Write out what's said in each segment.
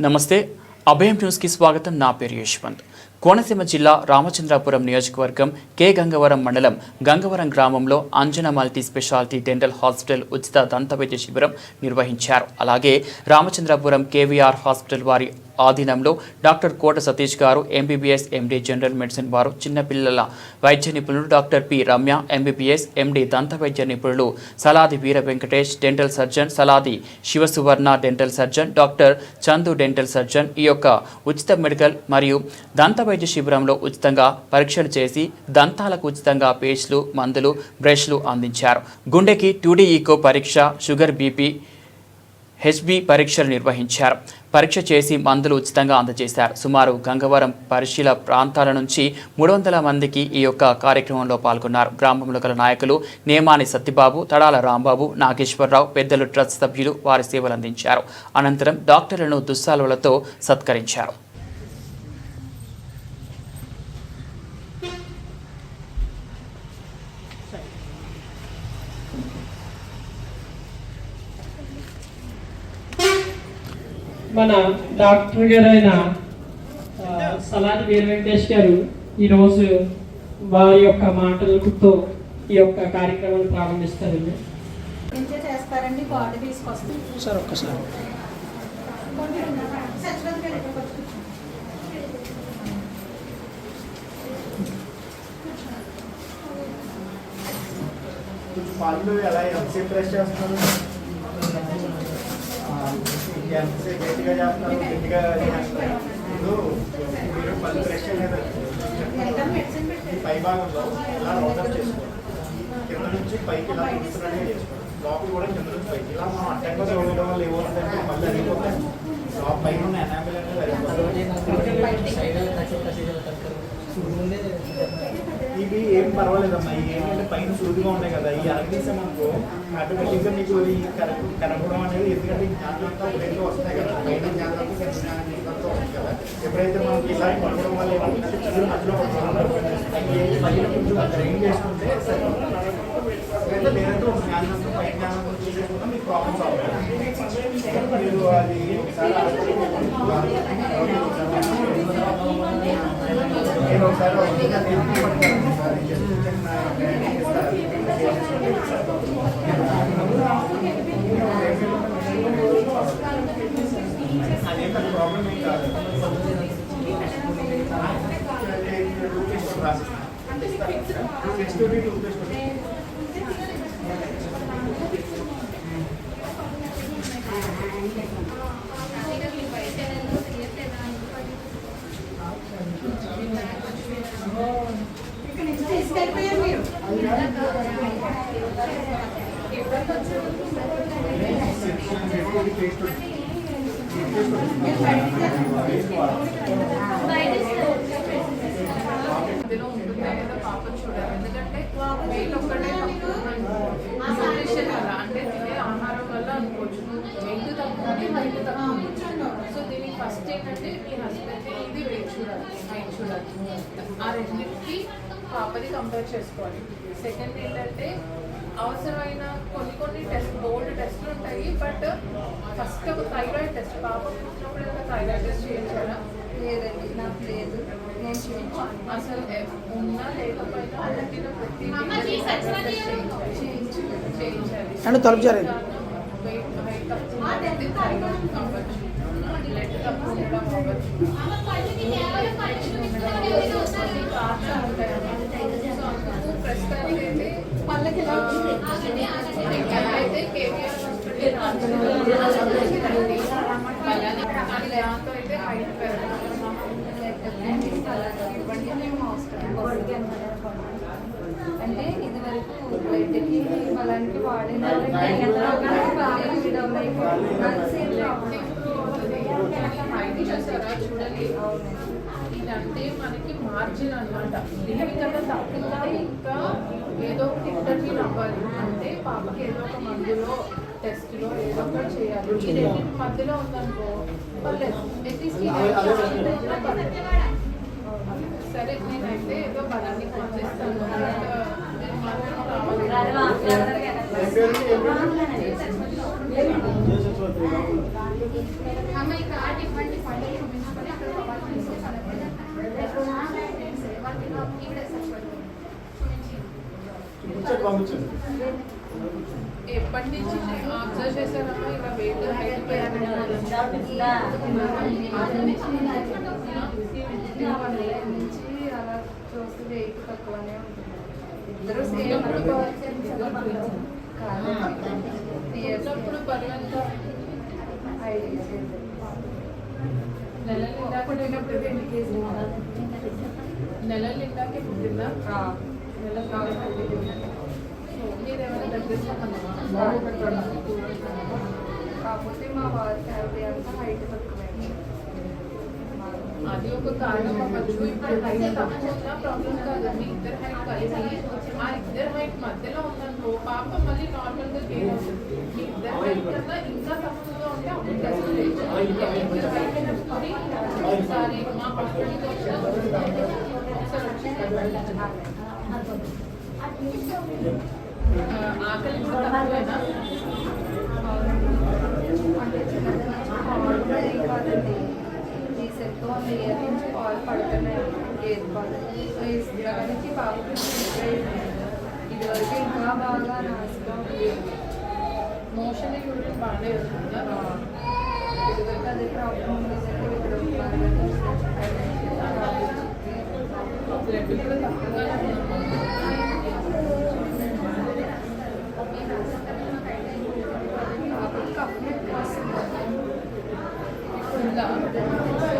నమస్తే అభయం న్యూస్కి స్వాగతం. నా పేరు యశ్వంత్. కోనసీమ జిల్లా రామచంద్రాపురం నియోజకవర్గం కె. గంగవరం మండలం గంగవరం గ్రామంలో Anjana multi speciality dental hospital ఉచిత దంతవైద్య శిబిరం నిర్వహించారు. అలాగే రామచంద్రాపురం కేవీఆర్ హాస్పిటల్ వారి ఆధీనంలో డాక్టర్ కోట సతీష్ గారు ఎంబీబీఎస్ ఎండీ జనరల్ మెడిసిన్ వారు చిన్నపిల్లల వైద్య నిపుణులు doctor P Ramya MBBS MD దంత వైద్య నిపుణులు Saladi Veera Venkatesh dental surgeon Saladi Sivasuvarna dental surgeon doctor Chandu dental surgeon ఈ యొక్క ఉచిత మెడికల్ మరియు దంత వైద్య శిబిరంలో ఉచితంగా పరీక్షలు చేసి దంతాలకు ఉచితంగా పేస్ట్లు మందులు బ్రష్లు అందించారు. గుండెకి టూడీ ఈకో పరీక్ష షుగర్ బీపీ హెచ్బి పరీక్షలు నిర్వహించారు. పరీక్ష చేసి మందులు ఉచితంగా అందజేశారు. సుమారు గంగవరం పరిశీల ప్రాంతాల నుంచి మూడు వందల మందికి ఈ యొక్క కార్యక్రమంలో పాల్గొన్నారు. గ్రామంలో గల నాయకులు నేమాని సత్యబాబు తడాల రాంబాబు నాగేశ్వరరావు పెద్దలు ట్రస్ట్ సభ్యులు వారి సేవలు అందించారు. అనంతరం డాక్టర్లను దుస్సాలువలతో సత్కరించారు. మన డాక్టర్ గారు అయిన ఆ, సలాది వీర వెంకటేష్ గారు ఈరోజు వారి యొక్క మాటలతో ఈ యొక్క కార్యక్రమాన్ని ప్రారంభిస్తారండి. ఎంజాయ్ చేస్తారండి? కార్డు తీసుకొస్తాం. సార్ ఒక్కసారి. ఎలా ఎంతసేపు ప్రెస్ చేస్తున్నారు? ఎంతసేపు గట్టిగా చేస్తున్నారు గట్టిగా చేస్తున్నారు ఇప్పుడు మీరు పళ్ళు ప్రెస్ చేయలేదు ఇంకా ఈ పై భాగంలో ఇలా రౌండప్ చేసుకోండి కింద నుంచి పైకి ఇలా తీసుకున్నట్టు చేసుకోండి లోపల కూడా కింద నుంచి పైకి ఇలా మనం అడ్డంగా చూడడం వల్ల ఏమవుతుందంటే మళ్ళీ అరిగిపోతాయి లోపల పైన ఉన్న ఎనామిల్ అనేది అరిగిపోతుంది ఇవి ఏం పర్వాలేదమ్మా. ఇవి ఏంటంటే పైన సూదిగా ఉన్నాయి కదా. ఈ అరగదీసామనుకో ఆటోమేటిక్గా నీకు ఈ కరగ కరగడం అనేది ఎందుకంటే జ్ఞానంతో రెండు వస్తాయి కదా. పైన జ్ఞానంతో కింద జ్ఞానంతో వస్తాయి కదా. ఎప్పుడైతే మనం ఇలా పడడం వల్ల ఏమంటే మధ్యలో పైన కొంచెం డ్రైన్ చేసుకుంటే సరిపోతుంది. లేదంటే ఒక జ్ఞానంతో పైన జ్ఞానంతో చూసేకుండా మీకు ప్రాబ్లమ్స్ అవుతాయి. మీరు అది ఒకసారి నేను ఒకసారి అదేం పెద్ద ప్రాబ్లం ఏం కాదు సిక్స్ ట్వంటీ టూ ఇక్కడ నుంచి తీసుకెళ్ళిపోయారు మీరు మధ్యలో ఉంటుందా లేదా పాపం చూడాలి ఎందుకంటే వెయిట్ ఒక్కటే తక్కువ న్యూట్రిషన్ వల్ల అంటే తినే ఆహారం వల్ల అనుకోవచ్చు వెయిట్ తక్కువ వెయిట్ తక్కువ సో దీనికి ఫస్ట్ ఏంటంటే మీ హస్బెండ్ ఇది వెయిట్ చూడాలి వెయిట్ చూడాలి. ఆ రెండింటికి పాపది కంపేర్ చేసుకోవాలి. సెకండ్ ఏంటంటే అవసరమైన కొన్ని కొన్ని టెస్ట్ బోల్డ్ టెస్ట్లు ఉంటాయి బట్ ఫస్ట్ ఒక థైరాయిడ్ టెస్ట్ పాప పుట్టినప్పుడు ఏదైనా థైరాయిడ్ టెస్ట్ చేయించాలా? లేదండి నాకు లేదు. నేను చూపించాను అసలు ఎ- ఉన్నా లేకపోయినా పుట్టిన ప్రతి చేయించాలి. చేయించాలి. వెయిట్ వెయిట్ తక్కువ ఉన్నది థైరాయిడ్ కావచ్చు బ్లడ్ తక్కువ అవ్వచ్చు ప్రస్తుతానికి అయితే అయితే కేవీఆర్ హాస్పిటల్ అయితే హైట్ పెరగడం అంటే ఇది వరకు బ్లడ్కి అలాంటి వాడిన హైట్ చూసారా చూడండి. ఇదంటే మనకి మార్జిన్ అన్నమాట. దీనికన్నా తక్కువ ఇంకా ఏదో ఒకటి ఇంటర్వ్యూ అవ్వాలి అంటే పాపకి ఏదో ఒక మందులో టెస్ట్లో ఏదో ఒకటి చేయాలి. ఈ రెండింటి మధ్యలో ఉందనుకో పర్లేదు. సరే నేనైతే ఏదో బలాన్ని పంపిస్తాను నేను మాత్రం రావాలి. ఎప్పటి నుంచి అబ్జర్వ్ చేశారమ్మా ఇలా వెయిట్ నుంచి అలా చూస్తే తక్కువనే ఉంటుంది ఇద్దరు సేమ్ ఇప్పుడు పర్లేదు. ఐడి నెల నిండా పుట్టినప్పుడు రెండు కేజీలు నెల నిండాకే పుట్టిందా నెల మీరు ఏమైనా దగ్గర సంబంధమా కాకపోతే మా వారి ఫ్యామిలీ అంతా హైట్ తక్కువైంది అది ఒక కారణం అవ్వచ్చు ఇప్పుడు హైట్ తక్కువ ఉన్నా ప్రాబ్లం కాదు మీ ఇద్దరు హైట్ కలిసి ఆ ఇద్దరు హైట్ మధ్యలో ఉందనుకో పాప మళ్ళీ నార్మల్గా గెయిన్ అవుతుంది మీ ఇద్దరు హైట్ కన్నా ఇంకా తక్కువగా ఉంటే అప్పుడు టెస్ట్ చేయొచ్చు ఇద్దరు హైట్ అయినప్పుడు ఒకసారి మా పక్కన ఒకసారి వచ్చి ఆ, ఆకలి కూడా తక్కువేనా అంటే చిన్నప్పటి నుంచి పాలు కూడా ఏం కాదండి ఈ సెట్ వన్ ఇయర్ నుంచి పాలు పడుతున్నాయి గేదె పాలు సో ఈ దగ్గర నుంచి బాగా ఇదివరకు ఇంకా బాగా నాశగా ఉంది మోషన్ యూరిన్ బాగానే వస్తుందా ఇదివరకు అదే ప్రాబ్లం ఉండేసరికి ఇప్పుడు బాగా బ్లడ్ కూడా తక్కువగానే ఉందమ్మా. కాబట్టి కప్పు ఎక్కువ వస్తుంది ఇప్పుడు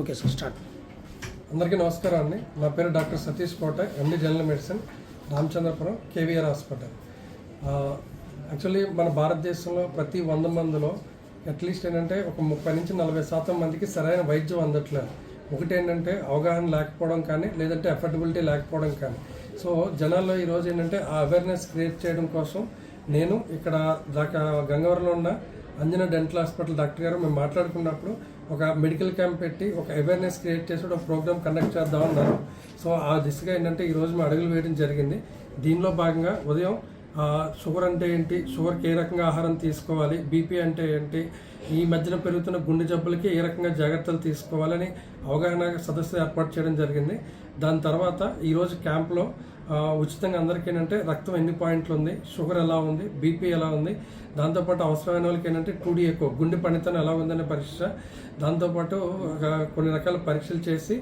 ఓకే సార్ స్టార్ట్ అందరికీ నమస్కారం అండి. నా పేరు doctor Satish Kota MD general medicine Ramachandrapuram KVR hospital. Actually మన భారతదేశంలో ప్రతి వంద మందిలో అట్లీస్ట్ ఏంటంటే ఒక ముప్పై నుంచి నలభై శాతం మందికి సరైన వైద్యం అందట్లేదు. ఒకటి ఏంటంటే అవగాహన లేకపోవడం కానీ లేదంటే అఫోర్డబిలిటీ లేకపోవడం కానీ. సో జనాల్లో ఈరోజు ఏంటంటే ఆ అవేర్నెస్ క్రియేట్ చేయడం కోసం నేను ఇక్కడ దాకా గంగవరంలో ఉన్న అంజన డెంటల్ హాస్పిటల్ డాక్టర్ గారు మేము మాట్లాడుకున్నప్పుడు ఒక మెడికల్ క్యాంప్ పెట్టి ఒక అవేర్నెస్ క్రియేట్ చేసి ఒక ప్రోగ్రామ్ కండక్ట్ చేద్దాం అన్నారు. సో ఆ దిశగా ఏంటంటే ఈరోజు మేము అడుగులు వేయడం జరిగింది. దీనిలో భాగంగా ఉదయం షుగర్ అంటే ఏంటి షుగర్కి ఏ రకంగా ఆహారం తీసుకోవాలి బీపీ అంటే ఏంటి ఈ మధ్యన పెరుగుతున్న గుండె జబ్బులకి ఏ రకంగా జాగ్రత్తలు తీసుకోవాలని అవగాహన సదస్సు ఏర్పాటు చేయడం జరిగింది. దాని తర్వాత ఈరోజు క్యాంప్లో ఉచితంగా అందరికీ ఏంటంటే రక్తం ఎన్ని పాయింట్లు ఉంది? షుగర్ ఎలా ఉంది? బీపీ ఎలా ఉంది? దాంతోపాటు అవసరమైన వాళ్ళకి ఏంటంటే టూడీ ఎక్కువ. గుండె పనితనం ఎలా ఉందనే పరీక్ష. దాంతోపాటు కొన్ని రకాల పరీక్షలు చేసి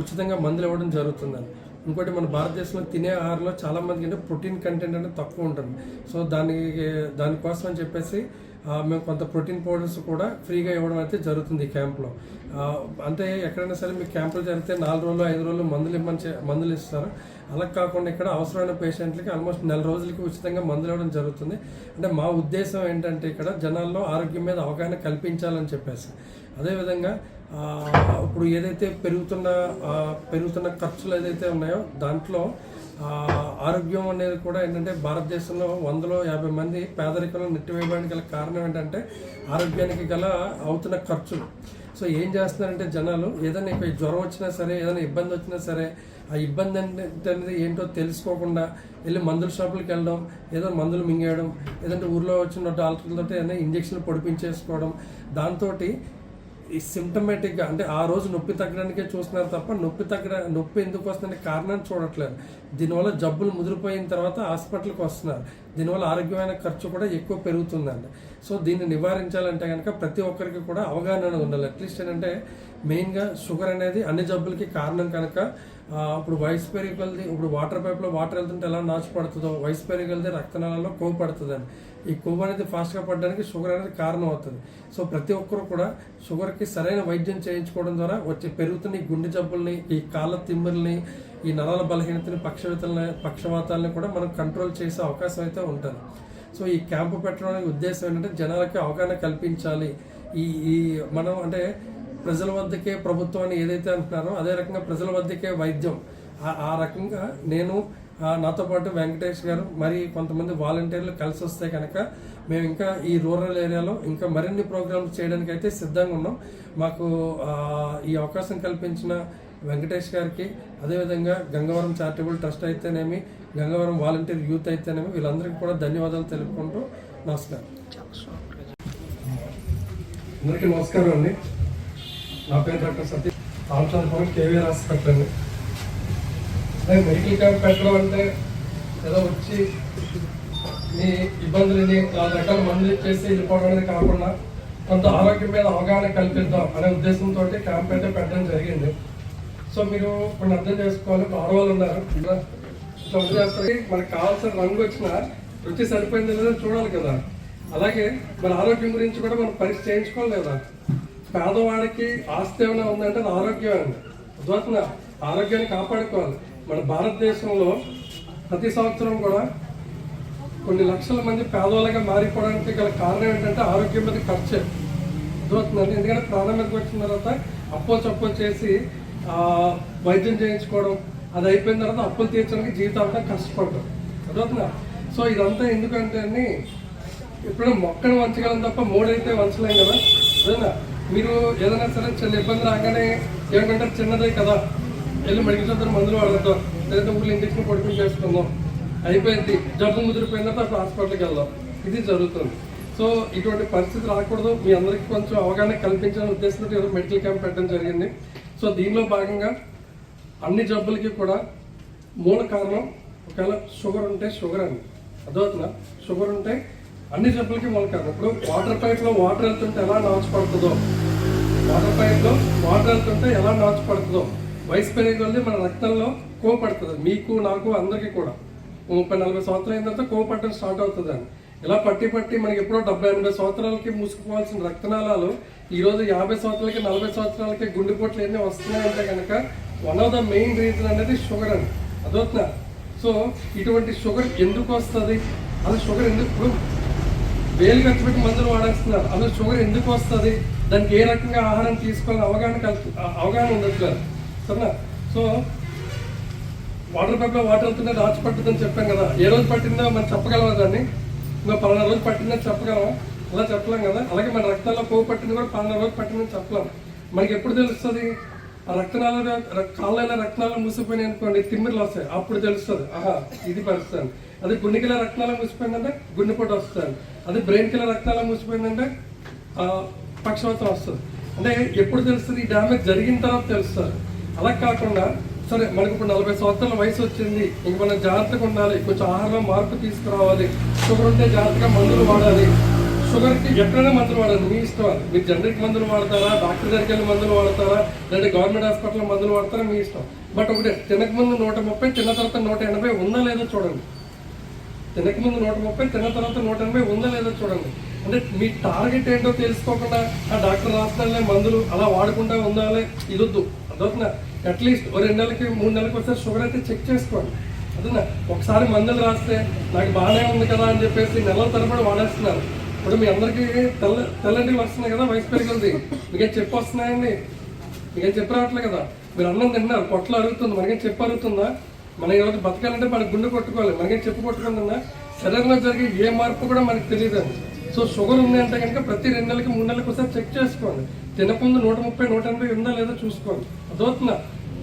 ఉచితంగా మందులు ఇవ్వడం జరుగుతుందండి. ఇంకోటి మన భారతదేశంలో తినే ఆహారంలో చాలా మందికి అంటే ప్రోటీన్ కంటెంట్ అనేది తక్కువ ఉంటుంది. సో దానికి దానికోసం అని చెప్పేసి మేము కొంత ప్రోటీన్ పౌడర్స్ కూడా ఫ్రీగా ఇవ్వడం అయితే జరుగుతుంది ఈ క్యాంప్లో. అంటే ఎక్కడైనా సరే మీ క్యాంపులు జరిగితే నాలుగు రోజులు ఐదు రోజులు మందులు ఇవ్వమని మందులు ఇస్తారు. అలా కాకుండా ఇక్కడ అవసరమైన పేషెంట్లకి ఆల్మోస్ట్ నెల రోజులకి ఉచితంగా మందులు ఇవ్వడం జరుగుతుంది. అంటే మా ఉద్దేశం ఏంటంటే ఇక్కడ జనాల్లో ఆరోగ్యం మీద అవగాహన కల్పించాలని చెప్పేసి. అదేవిధంగా ఇప్పుడు ఏదైతే పెరుగుతున్న పెరుగుతున్న ఖర్చులు ఏదైతే ఉన్నాయో దాంట్లో ఆరోగ్యం అనేది కూడా ఏంటంటే భారతదేశంలో వందలో యాభై మంది పేదరికంలో నెట్టివేయడానికి గల కారణం ఏంటంటే ఆరోగ్యానికి గల అవుతున్న ఖర్చులు. సో ఏం చేస్తున్నారంటే జనాలు ఏదైనా ఇక జ్వరం వచ్చినా సరే ఏదైనా ఇబ్బంది వచ్చినా సరే ఆ ఇబ్బంది అనేది ఏంటో తెలుసుకోకుండా వెళ్ళి మందుల షాపులకు వెళ్ళడం ఏదో మందులు మింగేయడం లేదంటే ఊర్లో వచ్చిన డాక్టర్లతో ఏదైనా ఇంజక్షన్లు పొడిపించేసుకోవడం దాంతో ఈ సిమ్టమేటిక్గా అంటే ఆ రోజు నొప్పి తగ్గడానికే చూస్తున్నారు తప్ప నొప్పి తగ్గ నొప్పి ఎందుకు వస్తుందనే కారణాన్ని చూడట్లేదు. దీనివల్ల జబ్బులు ముదిరిపోయిన తర్వాత హాస్పిటల్కి వస్తున్నారు. దీనివల్ల ఆరోగ్యమైన ఖర్చు కూడా ఎక్కువ పెరుగుతుందండి. సో దీన్ని నివారించాలంటే కనుక ప్రతి ఒక్కరికి కూడా అవగాహన అనేది ఉండాలి అట్లీస్ట్ ఏంటంటే మెయిన్గా షుగర్ అనేది అన్ని జబ్బులకి కారణం కనుక ఇప్పుడు వయసు పెరిగి ఇప్పుడు వాటర్ పైప్లో వాటర్ వెళ్తుంటే ఎలా నాచు పడుతుందో వయసు పెరిగి వెళ్తే రక్తనాళాల్లో కోపడుతుందండి ఈ కొవ్వు అనేది ఫాస్ట్గా పడడానికి షుగర్ అనేది కారణం అవుతుంది సో ప్రతి ఒక్కరు కూడా షుగర్కి సరైన వైద్యం చేయించుకోవడం ద్వారా వచ్చే పెరుగుతున్న ఈ గుండె జబ్బుల్ని ఈ కాళ్ళ తిమ్మిరిని ఈ నరాల బలహీనతని పక్షవితల్ని పక్షవాతాలని కూడా మనం కంట్రోల్ చేసే అవకాశం అయితే ఉంటుంది. సో ఈ క్యాంపు పెట్టడానికి ఉద్దేశం ఏంటంటే జనాలకి అవగాహన కల్పించాలి. ఈ ఈ మనం అంటే ప్రజల వద్దకే ప్రభుత్వాన్ని ఏదైతే అంటున్నారో అదే రకంగా ప్రజల వద్దకే వైద్యం. ఆ- రకంగా నేను నాతో పాటు వెంకటేష్ గారు మరి కొంతమంది వాలంటీర్లు కలిసి వస్తే కనుక మేము ఇంకా ఈ రూరల్ ఏరియాలో ఇంకా మరిన్ని ప్రోగ్రామ్స్ చేయడానికి అయితే సిద్ధంగా ఉన్నాం. మాకు ఈ అవకాశం కల్పించిన వెంకటేష్ గారికి అదేవిధంగా గంగవరం చారిటబుల్ ట్రస్ట్ అయితేనేమి గంగవరం వాలంటీర్ యూత్ అయితేనేమి వీళ్ళందరికీ కూడా ధన్యవాదాలు తెలుపుకుంటూ నమస్కారం. అందరికీ నమస్కారం అండి. నా పేరు doctor Satish. Ramachandrapuram KVR hospital అండి. అదే మెడికల్ క్యాంప్ పెట్టడం అంటే ఏదో వచ్చి మీ ఇబ్బందులని నాలుగు రకాల మందులు ఇచ్చేసి వెళ్ళిపోవడం అనేది కాకుండా కొంత ఆరోగ్యం మీద అవగాహన కల్పిద్దాం అనే ఉద్దేశంతో క్యాంప్ అయితే పెట్టడం జరిగింది. సో మీరు కొన్ని అర్థం చేసుకోవాలి. ఇప్పుడు ఆడవాళ్ళు ఉన్నారు. ఇట్లా వదిలేస్తారు మనకు కావాల్సిన రంగు వచ్చిన రుచి సరిపోయింది లేదా చూడాలి కదా. అలాగే మన ఆరోగ్యం గురించి కూడా మనం పరీక్ష చేయించుకోవాలి కదా. పేదవాడికి ఆస్తి ఏమైనా ఉందంటే అది ఆరోగ్యం అండి. అర్థమవుతుందా? ఆరోగ్యాన్ని కాపాడుకోవాలి. మన భారతదేశంలో ప్రతి సంవత్సరం కూడా కొన్ని లక్షల మంది పేదవాళ్ళగా మారిపోవడానికి గల కారణం ఏంటంటే ఆరోగ్యం మీద ఖర్చే. అర్థమవుతుందండి ఎందుకంటే ప్రాణం మీదకి వచ్చిన తర్వాత అప్పో చప్పో చేసి వైద్యం చేయించుకోవడం అది అయిపోయిన తర్వాత అప్పులు తీర్చడానికి జీవితాంతం కష్టపడతాం. అర్థమవుతుందా? సో ఇదంతా ఎందుకంటే అండి ఇప్పుడు మొక్కను వంచగలం తప్ప మూడైతే వంచలేం కదా? అదేనా మీరు ఏదైనా సరే చిన్న ఇబ్బంది రాగానే ఏమంటారు చిన్నదే కదా వెళ్ళి మెడికల్ షాప్ మందులు వాడతాం లేదంటే ఊళ్ళో ఇంజక్షన్ పడుకుని చేసుకుందాం అయిపోయింది. జబ్బు ముదిరిపోయిన తర్వాత అప్పుడు హాస్పిటల్కి వెళ్దాం. ఇది జరుగుతుంది. సో ఇటువంటి పరిస్థితి రాకూడదు. మీ అందరికీ కొంచెం అవగాహన కల్పించాలని ఉద్దేశంతో ఏదో మెడికల్ క్యాంప్ పెట్టడం జరిగింది. సో దీనిలో భాగంగా అన్ని జబ్బులకి కూడా మూల కారణం ఒకవేళ షుగర్ ఉంటే షుగర్ అండి అర్థమవుతుందా? షుగర్ ఉంటే అన్ని జబ్బులకి మూల కారణం. ఇప్పుడు వాటర్ పైప్లో వాటర్ వెళ్తుంటే ఎలా నాచు పడుతుందో? వాటర్ పైప్లో వాటర్ వెళ్తుంటే ఎలా నాచు పడుతుందో? వయసు పెరిగే కొద్దీ మన రక్తంలో కోపడుతుంది. మీకు నాకు అందరికీ కూడా. ముప్పై నలభై సంవత్సరాలు అయిన తర్వాత కోపడటం స్టార్ట్ అవుతుంది అని ఇలా పట్టి పట్టి మనకి ఎప్పుడో డెబ్బై ఎనభై సంవత్సరాలకి మూసుకుపోవాల్సిన రక్తనాళాలు ఈరోజు యాభై సంవత్సరాలకి నలభై సంవత్సరాలకి గుండెపోట్లు ఎన్ని వస్తున్నాయంటే కనుక one of the main reason అనేది షుగర్ అండి. అదవుతున్నా సో ఇటువంటి షుగర్ ఎందుకు వస్తుంది? అది షుగర్ ఎందుకు? ఇప్పుడు వేలు ఖర్చు పెట్టి మందులు వాడేస్తున్నారు. అసలు షుగర్ ఎందుకు వస్తుంది? దానికి ఏ రకంగా ఆహారం తీసుకోవాలని అవగాహన కల్పి అవగాహన ఉండట్లేదు సరేనా? సో వాటర్ పైప్లో వాటర్ వెళ్తుంటే రాచి పట్టుదని చెప్పాం కదా. ఏ రోజు పట్టిందో మనం చెప్పగలమా దాన్ని? ఇంకా పలానా రోజు పట్టిందని చెప్పగలమా? అలా చెప్పలేం కదా. అలాగే మన రక్తాల్లో కొవ్వు పట్టింది కూడా పలానా రోజు పట్టిందని చెప్పలేం. మనకి ఎప్పుడు తెలుస్తుంది? ఆ రక్తనాలు కాళ్ళైన రక్తనాలు మూసిపోయినాయి అనుకోండి తిమ్మిర్లు వస్తాయి అప్పుడు తెలుస్తుంది. ఆహా ఇది పరిస్థితి. అది అదే గుండెకిల రక్తనాలు మూసిపోయిందంటే గుండెపోటు వస్తుంది. అదే బ్రెయిన్ కిల రక్తనాలు మూసిపోయిందంటే పక్షవాతం వస్తుంది. అంటే ఎప్పుడు తెలుస్తుంది? ఈ డ్యామేజ్ జరిగిన తర్వాత తెలుస్తుంది. అలా కాకుండా సరే మనకు ఇప్పుడు నలభై సంవత్సరాల వయసు వచ్చింది. ఇంక మనం జాగ్రత్తగా ఉండాలి. కొంచెం ఆహారంలో మార్పు తీసుకురావాలి. షుగర్ ఉంటే జాగ్రత్తగా మందులు వాడాలి. షుగర్కి ఎక్కడైనా మందులు వాడాలి. మీ ఇష్టం మీరు జనరిక్ మందులు వాడతారా? డాక్టర్ దగ్గరికి వెళ్ళి మందులు వాడతారా? లేదంటే గవర్నమెంట్ హాస్పిటల్ మందులు వాడతారా? మీ ఇష్టం. బట్ ఒకటి తినక ముందు నూట ముప్పై తిన్న తర్వాత నూట ఎనభై ఉందా లేదో చూడండి. తినక ముందు నూట ముప్పై తిన్న తర్వాత నూట ఎనభై ఉందా లేదో చూడండి. అంటే మీ టార్గెట్ ఏంటో తెలుసుకోకుండా ఆ డాక్టర్ రాసిన మందులు అలా వాడకుండా ఉండాలి ఇదొద్దు. అదొకనా? అట్లీస్ట్ ఓ రెండు నెలలకి మూడు నెలలకి ఒకసారి షుగర్ అయితే చెక్ చేసుకోండి. అదన్నా ఒకసారి మందులు రాస్తే నాకు బాగానే ఉంది కదా అని చెప్పేసి నెలల తరబడి వాడేస్తున్నారు. ఇప్పుడు మీ అందరికీ తెల్ల తెల్లంటివి వస్తున్నాయి కదా వయసు పెరిగింది. మీకేం చెప్పు వస్తున్నాయండి? మీకేం చెప్పి రావట్లే కదా? మీరు అన్నం తింటున్నారు పొట్టలు అరుగుతుంది మనకేం చెప్పు అరుగుతుందా? మనం ఈరోజు బతకాలంటే మన గుండె కొట్టుకోవాలి. మనకేం చెప్పు కొట్టుకుంటుందా శరీరంలో జరిగే ఏ మార్పు కూడా మనకు తెలియదు సో షుగర్ ఉంది అంటే కనుక ప్రతి రెండు నెలలకి మూడు నెలలకు ఒకసారి చెక్ చేసుకోండి. తినకముందు నూట ముప్పై నూట ఎనభై ఉందా లేదో చూసుకోండి. అదవుతుందా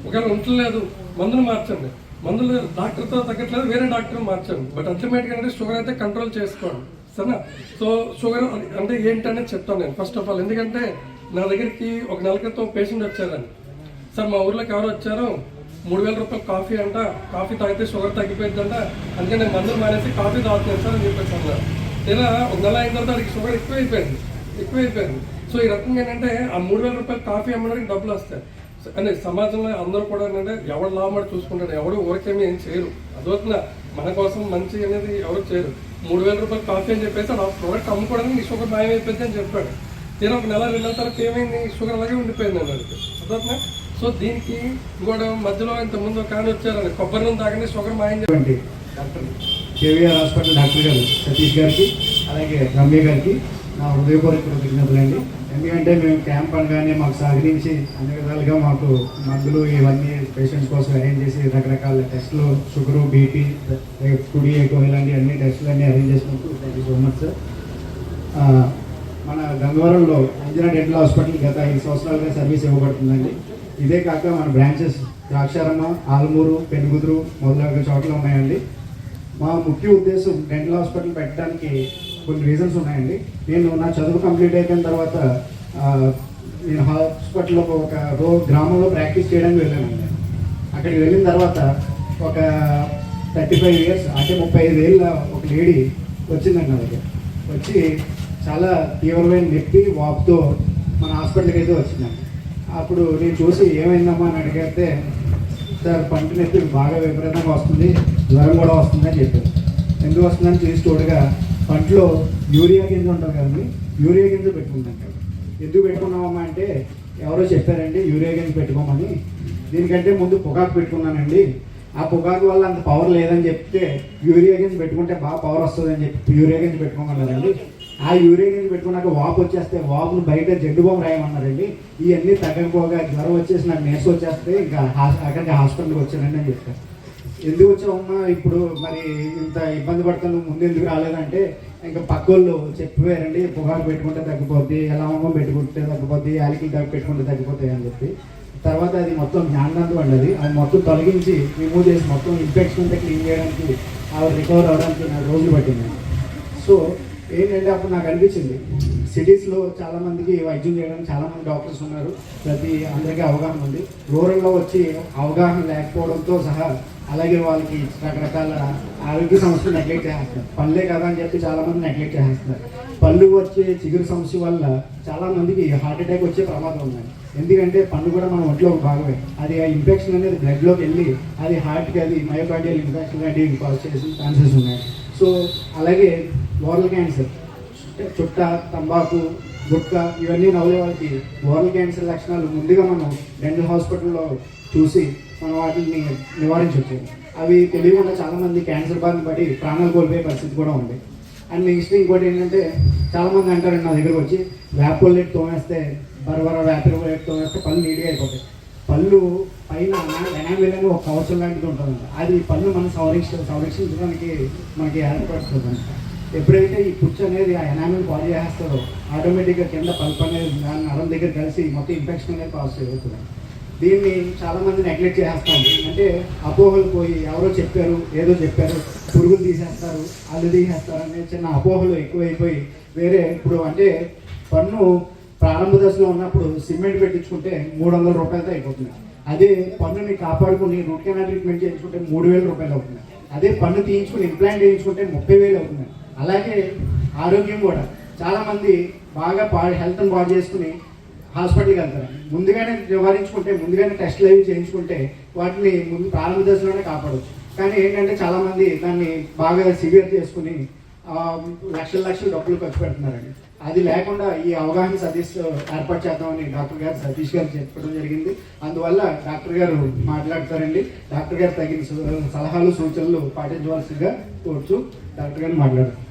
ఒకవేళ ఉండలేదు మందులు మార్చండి. మందులు డాక్టర్తో తగ్గట్లేదు వేరే డాక్టర్ మార్చండి. బట్ అల్టిమేట్గా అంటే షుగర్ అయితే కంట్రోల్ చేసుకోండి. సరేనా? సో షుగర్ అంటే ఏంటనేది చెప్తాను నేను. ఫస్ట్ ఆఫ్ ఆల్ ఎందుకంటే నా దగ్గరికి ఒక నెల క్రితం పేషెంట్ వచ్చారండి. సార్ మా ఊర్లోకి ఎవరు వచ్చారు? మూడు వేల రూపాయల కాఫీ అంట. కాఫీ తాగితే షుగర్ తగ్గిపోయిందంట అందుకే నేను మందులు మానేసి కాఫీ తాగుతున్నాను సార్ అని చెప్పేసి అన్నారు. ఇలా ఒక నెల అయిన తర్వాత వాడికి షుగర్ ఎక్కువైపోయింది. ఎక్కువైపోయింది. సో ఈ రకంగా ఏంటంటే ఆ మూడు వేల రూపాయల కాఫీ అమ్మడానికి డబ్బులు వస్తాయి. అంటే సమాజంలో అందరూ కూడా ఏంటంటే ఎవడు లాభపడి చూసుకుంటాడు. ఎవడు ఊరికేమీ ఏం చేయరు. అదవుతుందా మన కోసం మంచి అనేది ఎవరు చేయరు. మూడు వేల రూపాయల కాఫీ అని చెప్పేసి ఆ ప్రోడక్ట్ అమ్ముకోవడానికి నీ షుగర్ మాయం అయిపోయింది అని చెప్పాడు. తీరా ఒక నెల రెండు నెలల తర్వాత ఏమైంది? షుగర్ అలాగే ఉండిపోయింది అన్నాడు. అదవుతుందా సో దీనికి ఇంకోటి మధ్యలో ఇంత ముందు ఒక ఆయన వచ్చారని కొబ్బరి నూనె తాగండి షుగర్ మాయం చెప్పి ఉన్నటువంటి డాక్టర్ కేవీఆర్ హాస్పిటల్ డాక్టర్ గారు సతీష్ గారికి అలాగే రమ్య గారికి నా హృదయపూర్వక కృతజ్ఞతలండి. ఎందుకంటే మేము క్యాంప్ అనగానే మాకు సహకరించి అన్ని విధాలుగా మాకు మందులు ఇవన్నీ పేషెంట్స్ కోసం అరేంజ్ చేసి రకరకాల టెస్టులు షుగరు బీపీ కుడి ఎక్కువ ఇలాంటి అన్ని టెస్టులు అన్నీ అరేంజ్ చేసినందుకు thank you so much sir మన గంగవరంలో అంజనా డెంటల్ హాస్పిటల్ గత ఐదు సంవత్సరాలుగా సర్వీస్ ఇవ్వబడుతుందండి. ఇదే కాక మన బ్రాంచెస్ ద్రాక్షారమ్మ ఆల్మూరు పెనుగుదురు మొదలగు చోట్ల ఉన్నాయండి. మా ముఖ్య ఉద్దేశం డెంటల్ హాస్పిటల్ పెట్టడానికి కొన్ని రీజన్స్ ఉన్నాయండి. నేను నా చదువు కంప్లీట్ అయిపోయిన తర్వాత నేను హాస్పిటల్లో ఒక రో గ్రామంలో ప్రాక్టీస్ చేయడానికి వెళ్ళానండి. అక్కడికి వెళ్ళిన తర్వాత ఒక థర్టీ ఫైవ్ ఇయర్స్ అంటే ముప్పై ఐదు ఏళ్ళ ఒక లేడీ వచ్చిందండి నా దగ్గర. వచ్చి చాలా తీవ్రమైన నొప్పి వాపుతో మన హాస్పిటల్కి అయితే వచ్చిందండి. అప్పుడు నేను చూసి ఏమైందమ్మా అని అడిగితే పంట నొప్పి బాగా విపరీతంగా వస్తుంది. జ్వరం కూడా వస్తుందని చెప్పారు. ఎందుకు వస్తుందని చూసి చూడగా పంటలో యూరియా గింజ ఉంటుంది కదండి యూరియా గింజ పెట్టుకుంటాం ఎందుకు పెట్టుకున్నామమ్మా అంటే ఎవరో చెప్పారండి యూరియా గింజ పెట్టుకోమని. దీనికంటే ముందు పొగాకు పెట్టుకున్నానండి. ఆ పొగాకు వల్ల అంత పవర్ లేదని చెప్తే యూరియా గింజ పెట్టుకుంటే బాగా పవర్ వస్తుందని చెప్పి యూరియా గింజ పెట్టుకోగలరండి ఆ యూరియా పెట్టుకున్నాక వాపు వచ్చేస్తే వాపును బయట జడ్డు బొమ్మ రాయమన్నారండి. ఇవన్నీ తగ్గకపోగా జ్వరం వచ్చేసి నాకు నేర్స్ వచ్చేస్తే ఇంకా అక్కడికి హాస్పిటల్కి వచ్చానండి అని చెప్పారు. ఎందుకు వచ్చావమ్మా ఇప్పుడు మరి ఇంత ఇబ్బంది పడుతున్నావు ముందు ఎందుకు రాలేదంటే ఇంకా పక్కోళ్ళు చెప్పిపోయారండి పొగాకు పెట్టుకుంటే తగ్గిపోద్ది ఎలా అమ్మ పెట్టుకుంటే తగ్గిపోద్ది యాలకులు తగ్గి పెట్టుకుంటే తగ్గిపోతాయి అని చెప్పి. తర్వాత అది మొత్తం జ్ఞానంతో ఉండదు అది. మొత్తం తొలగించి రిమూవ్ చేసి మొత్తం ఇన్ఫెక్షన్ అంతా క్లీన్ చేయడానికి ఆవిడ రికవర్ అవడానికి నాకు రోజులు పట్టింది. సో ఏంటంటే అప్పుడు నాకు అనిపించింది. సిటీస్లో చాలామందికి వైద్యం చేయడానికి చాలామంది డాక్టర్స్ ఉన్నారు. ప్రతి అందరికీ అవగాహన ఉంది. రూరల్లో వచ్చి అవగాహన లేకపోవడంతో సహా అలాగే వాళ్ళకి రకరకాల ఆరోగ్య సమస్యలు నెగ్లెక్ట్ చేస్తారు పళ్ళే కదా అని చెప్పి చాలా మంది నెగ్లెక్ట్ చేస్తున్నారు. పళ్ళు వచ్చే చిగురు సమస్య వల్ల చాలామందికి హార్ట్ అటాక్ వచ్చే ప్రమాదం ఉన్నాయి ఎందుకంటే పన్ను కూడా మన ఒంట్లో ఒక భాగమే. అది ఆ ఇన్ఫెక్షన్ అనేది బ్లడ్లోకి వెళ్ళి అది హార్ట్కి అది మయోకార్డియల్ ఇన్ఫెక్షన్ లాంటివి కాజ్ చేసిన ఛాన్సెస్ ఉన్నాయి. సో అలాగే ఓరల్ క్యాన్సర్ చుట్ట తంబాకు గుట్క ఇవన్నీ నవ్వే వాళ్ళకి ఓరల్ క్యాన్సర్ లక్షణాలు ముందుగా మనం డెంటల్ హాస్పిటల్లో చూసి మనం వాటిని నివారించవచ్చు అవి తెలియకుండా చాలామంది క్యాన్సర్ బారిన పడి ప్రాణాలు కోల్పోయే పరిస్థితి కూడా ఉంది. అండ్ నెక్స్ట్ ఇంకోటి ఏంటంటే చాలామంది అంటారు నా దగ్గరకు వచ్చి వేపొల్లెట్ తోమేస్తే బరబర వేపొల్లెట్ తోమేస్తే పళ్ళు నీట్గా అయిపోతాయి. పళ్ళు పైన ఎనామిల్ అని ఒక కవచం లాంటిది ఉంటుంది అది పళ్ళు మనం సంరక్ష సంరక్షించడానికి మనకి ఏర్పడుతుంది ఎప్పుడైతే ఈ పుచ్చు అనేది ఆ ఎనామిల్ బాడీ చేస్తుందో ఆటోమేటిక్గా కింద పల్ప్ అనేది దాని నరం దగ్గర కలిసి మొత్తం ఇన్ఫెక్షన్ అనేది కాస్ అవుతుంది దీన్ని చాలామంది నెగ్లెక్ట్ చేస్తాం అంటే అపోహలు పోయి ఎవరో చెప్పారు ఏదో చెప్పారు పురుగులు తీసేస్తారు అల్లు తీసేస్తారు అనే చిన్న అపోహలు ఎక్కువైపోయి వేరే ఇప్పుడు అంటే పన్ను ప్రారంభ దశలో ఉన్నప్పుడు సిమెంట్ పెట్టించుకుంటే మూడు వందల రూపాయలతో అయిపోతుంది. అదే పన్నుని కాపాడుకుని రూట్ కెనాల్ ట్రీట్మెంట్ చేయించుకుంటే మూడు వేల రూపాయలు అవుతుంది. అదే పన్ను తీయించుకుని ఇంప్లాంట్ చేయించుకుంటే ముప్పై వేలు అవుతుంది. అలాగే ఆరోగ్యం కూడా. చాలామంది బాగా పా హెల్త్ని బాగు చేసుకుని హాస్పిటల్కి వెళ్తారు. ముందుగానే నివారించుకుంటే ముందుగానే టెస్ట్లు అవి చేయించుకుంటే వాటిని ముందు ప్రారంభ దశలోనే కాపాడవచ్చు. కానీ ఏంటంటే చాలామంది దాన్ని బాగా సివియర్ చేసుకుని లక్షల లక్షల డబ్బులు ఖర్చు పెడుతున్నారండి. అది లేకుండా ఈ అవగాహన సతీష్ ఏర్పాటు చేద్దామని డాక్టర్ గారు సతీష్ గారు చెప్పడం జరిగింది. అందువల్ల డాక్టర్ గారు మాట్లాడతారండి. డాక్టర్ గారు తగిన సలహాలు సూచనలు పాటించవలసిందిగా కోరుచు డాక్టర్ గారు మాట్లాడతారు